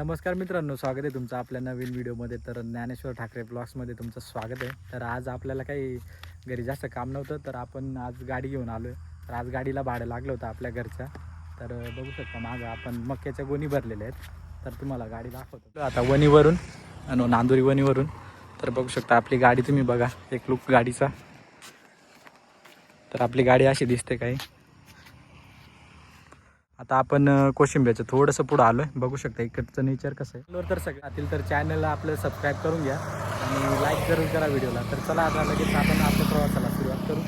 नमस्कार मित्रांनो स्वागत आहे तुमचं आपल्या नवीन व्हिडिओमध्ये. तर ज्ञानेश्वर ठाकरे ब्लॉग्समध्ये तुमचं स्वागत आहे. तर आज आपल्याला काही घरी जास्त काम नव्हतं तर आपण आज गाडी घेऊन आलो आहे तर आज गाडीला भाडं लागलं होतं आपल्या घरचं. तर बघू शकता मागं आपण मक्याच्या गोणी भरलेल्या आहेत. तर तुम्हाला गाडी दाखवतो. आता वणीवरून आणि नांदुरी वणीवरून. तर बघू शकता आपली गाडी तुम्ही बघा एक लुक गाडीचा. तर आपली गाडी अशी दिसते काही. आता आपण कोशिंब्याचं थोडंसं पुढं आलो आहे बघू शकता इकडचं नेचर कसं आहे. तर सगळ्यातील तर चॅनलला आपलं सबस्क्राईब करून घ्या आणि लाईक जरूर करा व्हिडिओला. तर चला आता लगेच आपण आपल्या प्रवासाला सुरुवात करू.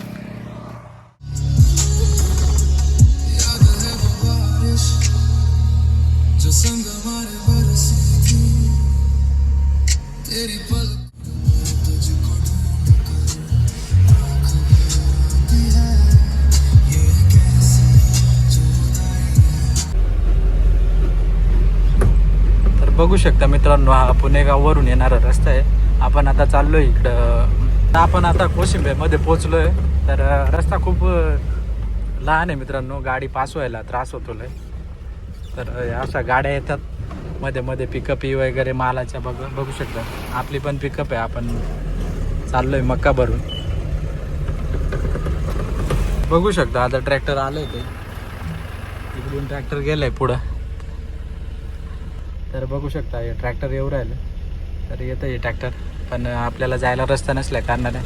जो संग हमारे बरसी थी तेरी पल बघू शकता मित्रांनो हा पुणेगाववरून येणारा रस्ता आहे. आपण आता चाललोय इकडं. आपण आता कोशिंब्यामध्ये पोचलोय तर रस्ता खूप लहान आहे मित्रांनो. गाडी पास व्हायला त्रास होतो लय. तर अशा गाड्या येतात. मध्ये मध्ये पिकअप वगैरे मालाच्या बघ बघू शकता. आपली पण पिकअप आहे. आपण चाललोय मक्का भरून. बघू शकता आता ट्रॅक्टर आलंय ते. इकडून ट्रॅक्टर गेलंय पुढं. तर बघू शकता हे ट्रॅक्टर येऊ राहिलं. तर येतं हे ट्रॅक्टर पण आपल्याला जायला रस्ता नसल्या कारणाने.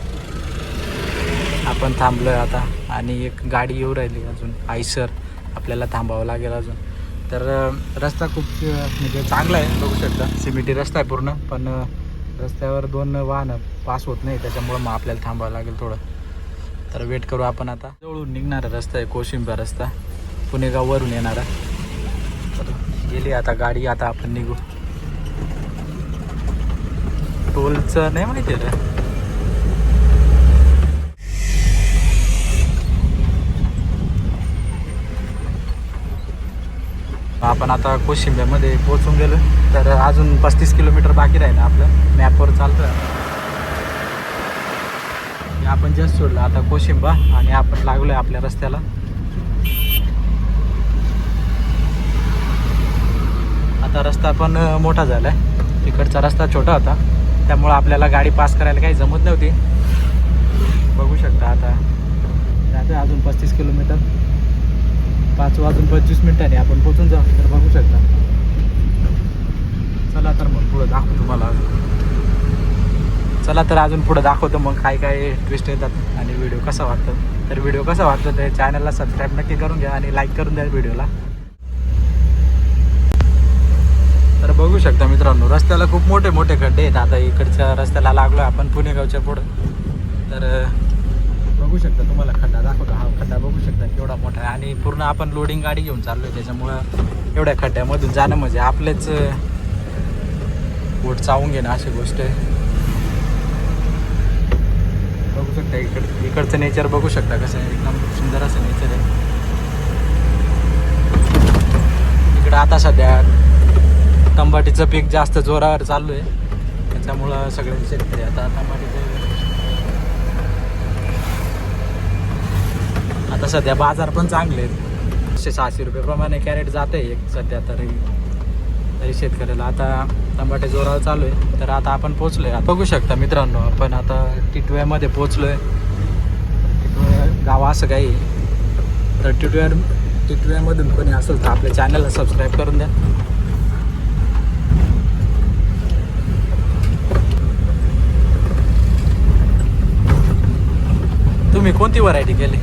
आपण थांबलो आहे आता. आणि एक गाडी येऊ राहिली अजून. आयसर. आपल्याला थांबावं लागेल अजून. तर रस्ता खूप म्हणजे चांगला आहे बघू शकता. सिमेंटी रस्ता आहे पूर्ण. पण रस्त्यावर दोन वाहनं पास होत नाही. त्याच्यामुळं मग आपल्याला थांबावं लागेल थोडं. तर वेट करू आपण आता. जवळून निघणारा रस्ता आहे कोशिंबा रस्ता. पुणेगाववरून येणारा. गेली आता गाडी आता आपण निघू. टोलचं नाही माहिती रे. आपण आता कोशिंब्यामध्ये पोहोचून गेलो. तर अजून पस्तीस किलोमीटर बाकी राहिलं आपलं. मॅपवर चालतं आपण जस्ट सोडलं. आता कोशिंबा आणि आपण लागलोय आपल्या रस्त्याला. आता रस्ता पण मोठा झाला आहे तिकडचा रस्ता छोटा होता. त्यामुळं आपल्याला गाडी पास करायला काही जमत नव्हती. बघू शकता आता. जाते अजून पस्तीस किलोमीटर. पाच वाजून पंचवीस मिनिटांनी आपण पोचून जाऊ. तर बघू शकता. चला तर मग पुढं दाखवू तुम्हाला चला तर अजून पुढं दाखवतो मग काय काय ट्विस्ट येतात आणि व्हिडिओ कसा वाटतो. तर व्हिडिओ कसा वाटतो ते चॅनलला सबस्क्राईब नक्की करून घ्या आणि लाईक करून द्या व्हिडिओला तर बघू शकता मित्रांनो रस्त्याला खूप मोठे मोठे खड्डे आहेत. आता इकडच्या रस्त्याला लागलो आपण पुणेगावच्या पुढं. तर बघू शकता तुम्हाला खड्डा दाखवतो. हा खड्डा बघू शकता केवढा मोठा आहे. आणि पूर्ण आपण लोडिंग गाडी घेऊन चाललोय. त्याच्यामुळं एवढ्या खड्ड्यामधून जाणं म्हणजे आपलेच बोट चावून घेणं अशी गोष्ट आहे. बघू शकता इकड इकडचं नेचर बघू शकता कसं आहे. एकदम सुंदर असं नेचर आहे. इकडं आता सध्या तंबाटीचं पीक जास्त जोरावर चालू आहे त्याच्यामुळं सगळे शेतकरी आता तंबाटीचं आता सध्या बाजार पण चांगले आहेत. सहाशे रुपये प्रमाणे कॅरेट जाते एक सध्या तरी. तरी शेतकऱ्याला आता टमाटे जोरावर चालू आहे तर आता आपण पोचलोय आता बघू शकता मित्रांनो आपण आता टिटव्यामध्ये पोचलोय टिटव्या गाव असं काही. आहे. तर टिटव्या टिटव्यामधून कोणी असेल तर आपल्या चॅनलला सबस्क्राईब करून द्या तुम्ही कोणती व्हरायटी केली?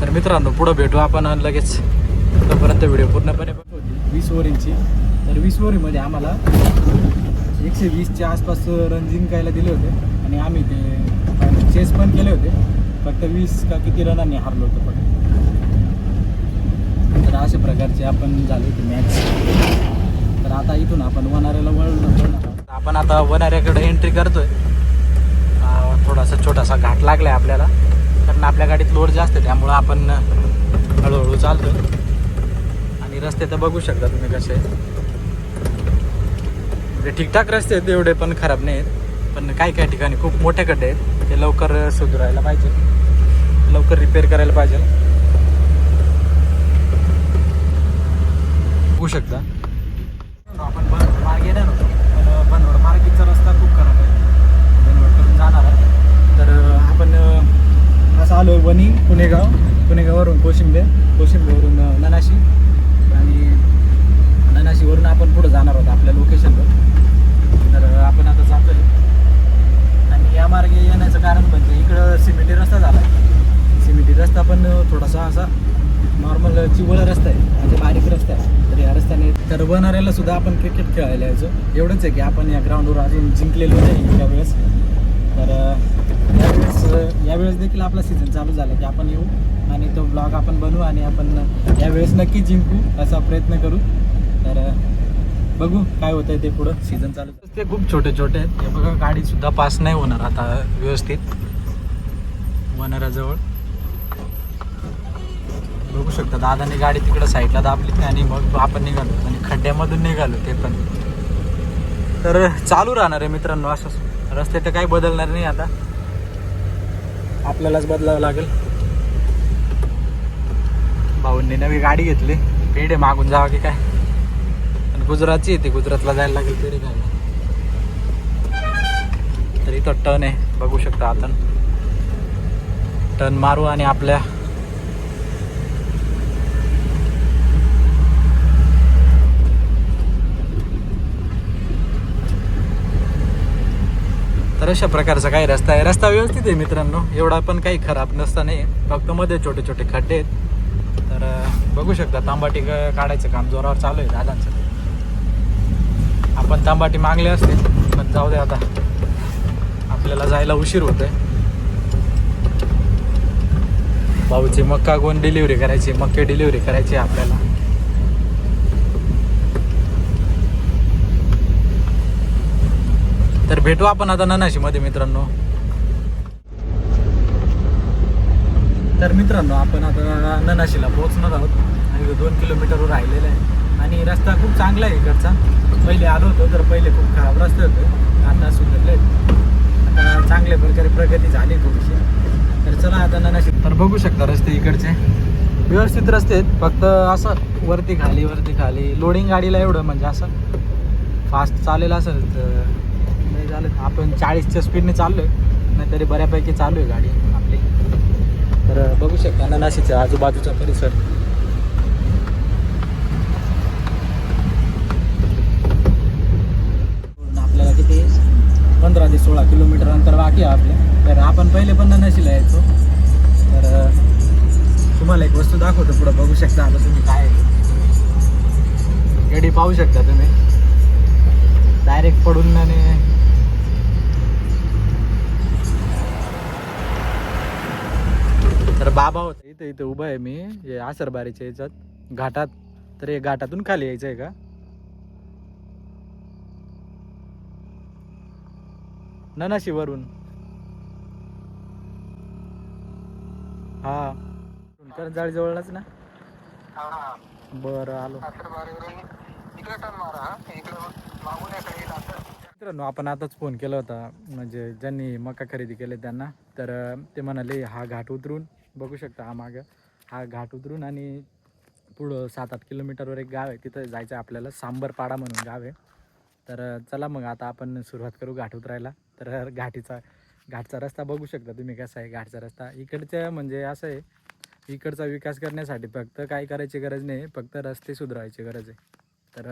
तर मित्रांनो पुढं भेटू आपण लगेच. तोपर्यंत व्हिडिओ पूर्णपणे वीस ओव्हरींची. तर वीस ओव्हरीमध्ये आम्हाला एकशे वीसच्या आसपास रन जिंकायला दिले होते. आणि आम्ही ते चेस पण केले होते. फक्त वीस का किती रनांनी हारलो होतो पण तर अशा प्रकारचे आपण झाले होते मॅच तर आता इथून आपण वनाऱ्याला वळलो आपण आता वनाऱ्याकडे एंट्री करतोय. थोडासा छोटासा घाट लागलाय आपल्याला. कारण आपल्या गाडीत लोड जास्त आहे त्यामुळं आपण हळूहळू चालतोय. आणि रस्ते तर बघू शकता तुम्ही कसे म्हणजे ठीकठाक रस्ते आहेत एवढे पण खराब नाही आहेत पण काही काही ठिकाणी खूप मोठे खड्डे आहेत. ते लवकर सुधारायला पाहिजे. लवकर रिपेअर करायला पाहिजे. बघू शकता. आपण बनवड मार्ग येणार होतो. पण बनवड मार्गीचा रस्ता खूप खराब आहे. बनवडकडून जाणार आहे. तर आपण असं आलो वणी पुणेगाव. पुणेगाववरून कोशिंबे कोशिंबेवरून ननाशी आणि ननाशीवरून आपण पुढे जाणार आहोत आपल्या लोकेशनवर तर अं, आपण आता जातोय आणि या मार्गे येण्याचं कारण म्हणजे इकडं सिमेंटी रस्ता झाला आहे सिमेंटी रस्ता पण थोडासा असा नॉर्मल चिवळ रस्ता आहे म्हणजे बारीक रस्ता आहे तर या रस्त्याने तर बनाऱ्याला सुद्धा आपण क्रिकेट खेळायला यायचो. एवढंच आहे की आपण या ग्राउंडवर अजून जिंकलेलो नाही यावेळेस. तर यावेळेस यावेळेस देखील आपला सीझन चालू झाला की आपण येऊ आणि तो ब्लॉग आपण बनवू आणि आपण यावेळेस नक्की जिंकू असा प्रयत्न करू. तर बघू काय होतंय ते पुढं. सीझन चालू ते खूप छोटे छोटे आहेत. हे बघा गाडी सुद्धा पास नाही होणार आता व्यवस्थित. वनाराजवळ. बघू शकता. दादाने गाडी तिकडं साईडला दाबली आणि मग आपण निघालो. आणि खड्ड्यामधून निघालो ते पण. तर चालू राहणार आहे मित्रांनो असं. रस्ते तर काही बदलणार नाही आता. आपल्यालाच बदलावं लागेल. भाऊंनी नवी गाडी घेतली. पेढे मागून जावा की काय? आणि गुजरातची येते गुजरातला जायला लागेल पेढे खायला तर इथं टर्न आहे. बघू शकता आपण. टर्न मारू आणि आपल्या तर अशा प्रकारचा काही रस्ता आहे? रस्ता व्यवस्थित आहे मित्रांनो. एवढा पण काही खराब नसता नाही. फक्त मध्ये छोटे छोटे खड्डे आहेत. तर बघू शकता तांबाटी क- काढायचं काम जोरावर चालू आहे दादांचं. आपण तांबाटी मागले असते पण जाऊ दे आता. आपल्याला जायला उशीर होतोय. भाऊची मक्का कोण डिलिव्हरी करायची? मक्के डिलिव्हरी करायची आहे आपल्याला. तर भेटू आपण आता ननाशी मध्ये मित्रांनो. तर मित्रांनो आपण आता ननाशीला पोहोचणार आहोत. आणि दोन किलोमीटरवर राहिलेलं आहे. आणि रस्ता खूप चांगला आहे इकडचा. पहिले आलो होतो तर पहिले खूप खराब रस्ते होते. आता सुधारले आता चांगल्या प्रकारे प्रगती झाली थोडीशी. तर चला आता ननाशी तर बघू शकता रस्ते इकडचे. व्यवस्थित रस्ते आहेत. फक्त असं वरती खाली वरती खाली. लोडिंग गाडीला एवढं म्हणजे असं फास्ट चालेल असं तर. झालं आपण चाळीसच्या स्पीडने चाललो आहे नाहीतरी बऱ्यापैकी चालू आहे गाडी आपली. तर बघू शकता ननाशीचा आजूबाजूचा परिसर. आपल्याला किती? पंधरा ते सोळा किलोमीटर अंतर बाकी आहे आपले. तर आपण पहिले पण ननाशीला यायचो. तर तुम्हाला एक वस्तू दाखवतो पुढं. बघू शकता आता तुम्ही काय आहे. गाडी पाहू शकता तुम्ही. डायरेक्ट पडून आणि तर बाबा होता. इथे इथे उभा आहे मी. हे आसरबारीच्या याच्यात घाटात. तर हे घाटातून खाली यायचं आहे का? ननाशी वरून हा. करंजाळी जवळच ना बरं आलो. मित्रांनो आपण आताच फोन केला होता. म्हणजे ज्यांनी मका खरेदी केले त्यांना तर ते म्हणाले हा घाट उतरून बघू शकता हा मागं. हा घाट उतरून आणि पुढं सात आठ किलोमीटरवर एक गाव आहे. तिथं जायचं आहे आपल्याला. सांबरपाडा म्हणून गाव आहे. तर चला मग आता आपण सुरुवात करू घाट उतरायला. तर घाटीचा घाटचा रस्ता बघू शकता तुम्ही कसा आहे घाटचा रस्ता. इकडचं म्हणजे असं आहे इकडचा विकास करण्यासाठी फक्त काय करायची गरज नाही. फक्त रस्ते सुधारायची गरज आहे. तर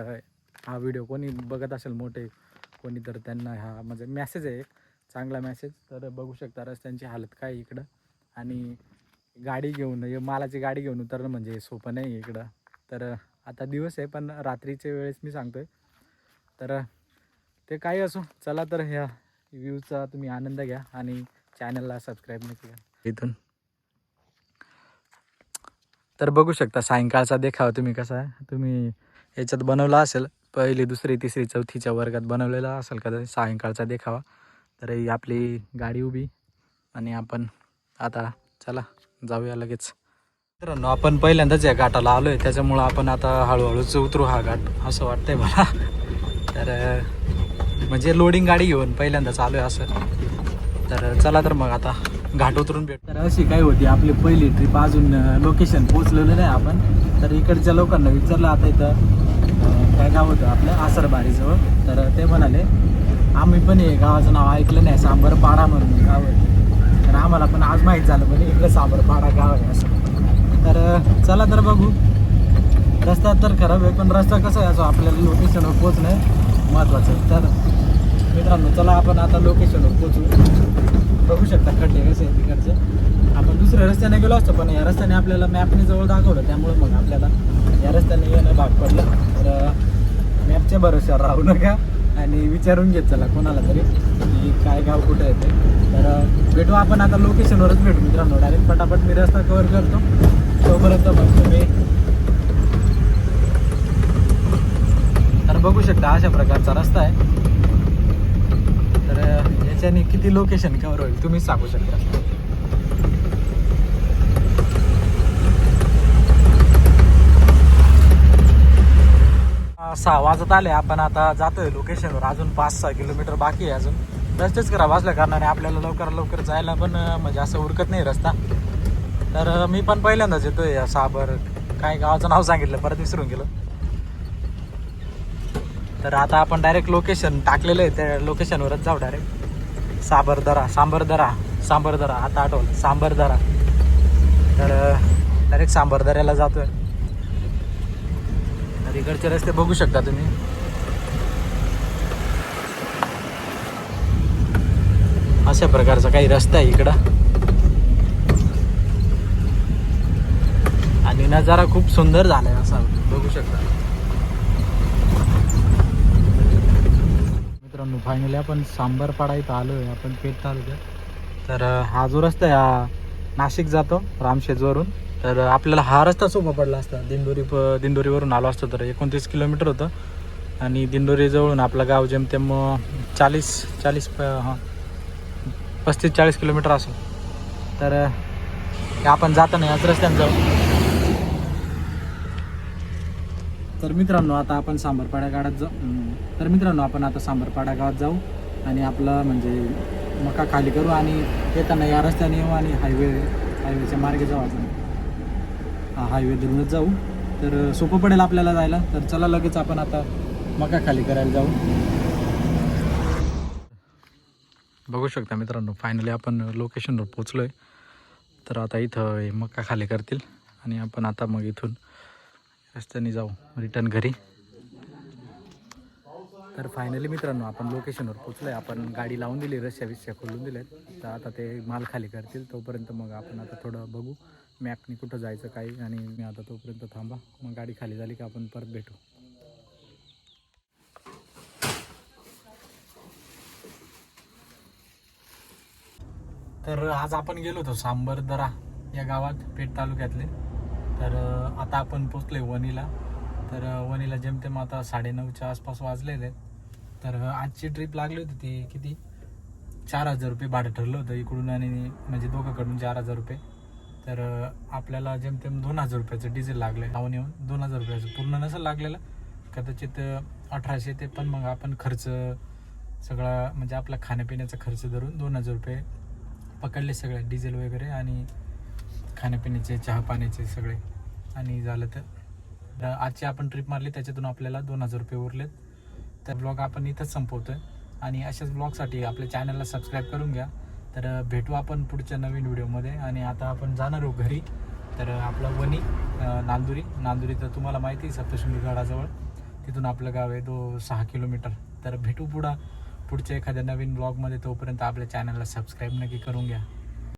हा व्हिडिओ कोणी बघत असेल मोठे कोणी तर त्यांना हा म्हणजे मॅसेज आहे एक. चांगला मॅसेज तर बघू शकता रस्त्यांची हालत काय इकडं. आणि गाडी घेऊन हे मालाची गाडी घेऊन उतरणं म्हणजे सोपं नाही इकडं. तर आता दिवस आहे पण रात्रीच्या वेळेस मी सांगतोय. तर ते काही असो चला तर ह्या व्ह्यूचा तुम्ही आनंद घ्या आणि चॅनलला सबस्क्राईब नक्की करा. इथून. तर बघू शकता सायंकाळचा देखावा तुम्ही कसा आहे. तुम्ही याच्यात बनवला असेल पहिली दुसरी तिसरी चौथीच्या वर्गात बनवलेला असेल का सायंकाळचा देखावा. तर ही आपली गाडी उभी आणि आपण आता चला. जाऊया लगेच. मित्रांनो आपण पहिल्यांदाच या घाटाला आलो आहे त्याच्यामुळं आपण आता हळूहळूच उतरू हा घाट असं वाटतंय मला. तर म्हणजे लोडिंग गाडी घेऊन पहिल्यांदाच आलो आहे असं. तर चला तर मग आता घाट उतरून भेट. तर अशी काय होती आपली पहिली ट्रिप अजून लोकेशन पोहोचलेलं नाही आपण. तर इकडच्या लोकांना विचारलं आता इथं काय गाव होतं आपलं? आसरबारीजवळ. तर ते म्हणाले आम्ही पण हे गावाचं नाव ऐकलं नाही सांबरपाडा म्हणून गाव आहे तर आम्हाला पण आज माहीत झालं म्हणजे इकडं साबरपाडा गाव आहे असं. तर चला तर बघू. रस्ता तर खराब आहे पण रस्ता कसा आहे? असं आपल्याला लोकेशनवर पोचणं महत्त्वाचं आहे. तर मित्रांनो चला आपण आता लोकेशनवर पोचू बघू शकता खड्डे कसे आहे तिकडचे. आपण दुसऱ्या रस्त्याने गेलो असतो पण या रस्त्याने आपल्याला मॅपने जवळ दाखवलं त्यामुळे मग आपल्याला या रस्त्याने येणं भाग पडलं. तर मॅपच्या भरोश्यावर राहू नका. आणि विचारून घेत चला कोणाला तरी की काय गाव कुठं येते तर भेटू आपण आता लोकेशनवरच भेटू मित्रांनो. डायरेक्ट पटापट मी रस्ता कवर करतो. तोपर्यंत मग तुम्ही तर बघू शकता अशा प्रकारचा रस्ता आहे. तर याच्याने किती लोकेशन कवर होईल तुम्हीच सांगू शकता. सहा वाजत आले आपण आता जातोय लोकेशनवर अजून पाच सहा किलोमीटर बाकी आहे अजून. रस्तेच खराब असल्या कारणाने आपल्याला लवकर लवकर जायला पण म्हणजे असं उरकत नाही रस्ता. तर मी पण पहिल्यांदाच येतोय साबर. काय गावाचं नाव सांगितलं परत विसरून गेलो. तर आता आपण डायरेक्ट लोकेशन टाकलेलं आहे त्या लोकेशनवरच जाऊ डायरेक्ट साबरदरा सांबरदरा सांबरदरा. आता आठवलं सांबरदरा. तर डायरेक्ट सांबरदऱ्याला जातोय. तिकडचे इकडचे रस्ते बघू शकता तुम्ही. अशा प्रकारचा काही रस्ता आहे इकडं. आणि नजारा खूप सुंदर झालाय असा. बघू शकता. मित्रांनो फायनली आपण सांबरपाडा इथं आलो आहे आपण पेठ तालुक्यात. तर हा जो रस्ता आहे हा नाशिक जातो रामशेजवरून तर आपल्याला हा रस्ता सोपा पडला असता. दिंडोरी प दिंडोरीवरून आलो असतो तर एकोणतीस किलोमीटर होतं. आणि दिंडोरीजवळून आपलं गाव जेमतेम चाळीस चाळीस प हां पस्तीस चाळीस किलोमीटर असो तर अं, आपण जाताना याच रस्त्याने जाऊ. तर मित्रांनो आता आपण सांबरपाडा गावात जाऊ. तर मित्रांनो आपण आता सांबरपाडा गावात जाऊ. आणि आपलं म्हणजे मका खाली करू आणि येताना या रस्त्याने येऊ आणि हायवे हायवेच्या मार्गे जाऊ आपण. हायवेवरूनच हायवे जाऊ. तर सोपं पडेल आपल्याला जायला. तर चला लगेच आपण आता मका खाली करायला जाऊ. बघू शकता मित्रांनो फायनली आपण लोकेशनवर पोचलो आहे तर आता इथं मका खाली करतील. आणि आपण आता मग इथून रस्त्याने जाऊ रिटर्न घरी. तर फायनली मित्रांनो आपण लोकेशनवर पोचलो आहे आपण गाडी लावून दिली रस्त्या बिस्त्या खोलून दिल्या तर आता ते माल खाली करतील. तोपर्यंत मग आपण आता थोडं बघू. मॅपनी कुठं जायचं काही आणि मी आता तोपर्यंत थांबा. मग गाडी खाली झाली की आपण परत भेटू. तर आज आपण गेलो होतो सांबरदरा या गावात पेठ तालुक्यातले. तर आता आपण पोचलोय वणीला. तर वणीला जेमतेम आता साडेनऊच्या आसपास वाजलेले. तर आजची ट्रिप लागली होती ती किती? चार हजार रुपये भाडं ठरलं होतं इकडून आणि म्हणजे दोघांकडून चार हजार रुपये. तर आपल्याला जेमतेम दोन हजार रुपयाचं डिझेल लागलं लावून येऊन दोन हजार रुपयाचं पूर्ण नसेल लागलेलं कदाचित अठराशे ते पण मग आपण खर्च सगळा म्हणजे आपला खाण्यापिण्याचा खर्च धरून दोन हजार रुपये पकडले सगळे डिझेल वगैरे आणि खाण्यापिण्याचे चहा पाण्याचे सगळे. आणि झालं तर तर आजची आपण ट्रिप मारली त्याच्यातून आपल्याला दोन हजार रुपये उरलेत. तर ब्लॉग आपण इथंच संपवतोय. आणि अशाच ब्लॉगसाठी आपल्या चॅनलला सबस्क्राईब करून घ्या. तर भेटू आपण पुढच्या नवीन व्हिडिओमध्ये. आणि आता आपण जाणार आहोत घरी. तर आपलं वणी नांदुरी. नांदुरी तर तुम्हाला माहिती आहे सप्तशृंगी गडाजवळ. तिथून आपलं गाव आहे तो सहा किलोमीटर. तर भेटू पुढा. पुढच्या एखाद्या नवीन ब्लॉगमध्ये तोपर्यंत आपल्या चॅनलला सबस्क्राईब नक्की करून घ्या.